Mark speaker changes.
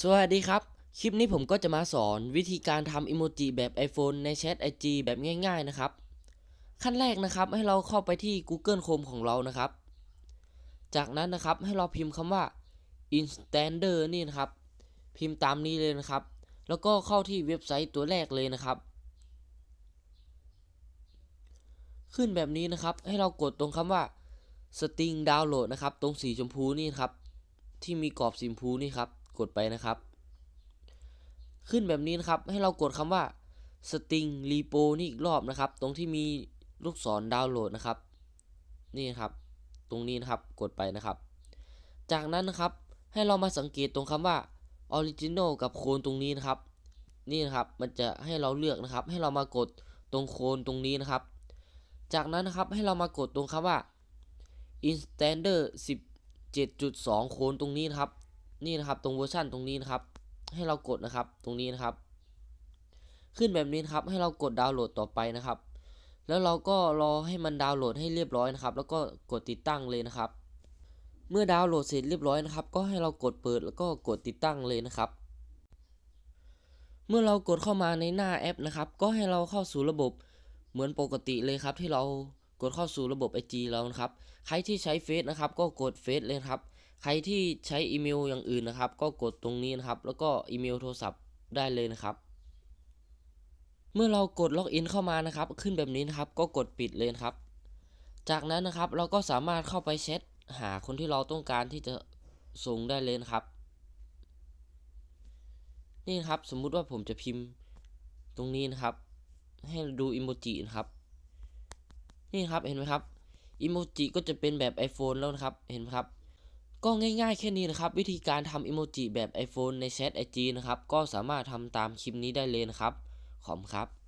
Speaker 1: สวัสดีครับ คลิปนี้ผมก็จะมาสอนวิธีการทำอิโมจิแบบ iPhone ในแชท IG แบบง่าย ๆนะครับ ขั้นแรกนะครับให้เราเข้าไปที่ Google Chrome ของเรานะครับ จากนั้นนะครับให้เราพิมพ์คำว่า instander นี่นะครับ พิมพ์ตามนี้เลยนะครับ แล้วก็เข้าที่เว็บไซต์ตัวแรกเลยนะครับ ขึ้นแบบนี้นะครับให้เรากดตรงคำว่า string download นะครับ ตรงสีชมพูนี่ครับ ที่มีกรอบสีชมพูนี่ครับ กดไปนะครับ ขึ้นแบบนี้นะครับ ให้เรากดคำว่า string repo นี่อีกรอบนะครับ ตรงที่มีลูกศรดาวน์โหลดนะครับ นี่นครับ ตรงนี้นะครับ กดไปนะครับ จากนั้นนะครับ ให้เรามาสังเกตตรงคำว่า original กับโคนตรงนี้นะครับ นี่นะครับ มันจะให้เราเลือกนะครับ ให้เรามากดตรงโคนตรงนี้นะครับ จากนั้นนะครับ ให้เรามากดตรงคำว่า instander 17.2 โคนตรงนี้นะครับ นี่นะครับตรงเวอร์ชันตรงนี้นะครับ ให้เรากดนะครับตรงนี้นะครับ ขึ้นแบบนี้นครับให้เรากดดาวน์โหลดต่อไปนะครับ แล้วเราก็รอให้มันดาวน์โหลดให้เรียบร้อยนะครับ แล้วก็กดติดตั้งเลยนะครับ เมื่อดาวน์โหลดเสร็จเรียบร้อยนะครับ ก็ให้เรากดเปิดแล้วก็กดติดตั้งเลยนะครับ เมื่อเรากดเข้ามาในหน้าแอปนะครับ ก็ให้เราเข้าสู่ระบบเหมือนปกติเลยครับที่เรากดเข้าสู่ระบบ IG เรานะครับ ใครที่ใช้เฟซนะครับ ก็กดเฟซเลยครับ ใครที่ใช้อีเมลอย่างอื่นนะครับ ก็กดตรงนี้นะครับ แล้วก็อีเมลโทรศัพท์ได้เลยนะครับ เมื่อเรากดล็อกอินเข้ามานะครับ ขึ้นแบบนี้นะครับ ก็กดปิดเลยครับ จากนั้นนะครับเราก็สามารถเข้าไปแชทหาคนที่เราต้องการที่จะส่งได้เลยนะครับ นี่นครับสมมุติว่าผมจะพิมพ์ตรงนี้นะครับ ให้ดูอิโมจินะครับ นี่ครับเห็นไหมครับอิโมจิก็จะเป็นแบบ iPhone แล้วนะครับ เห็นไหมครับ ก็ง่ายๆแค่นี้นะครับ วิธีการทำอิโมจิแบบ iPhone ในแชท IG นะครับ ก็สามารถทำตามคลิปนี้ได้เลยนะครับ ขอบคุณครับ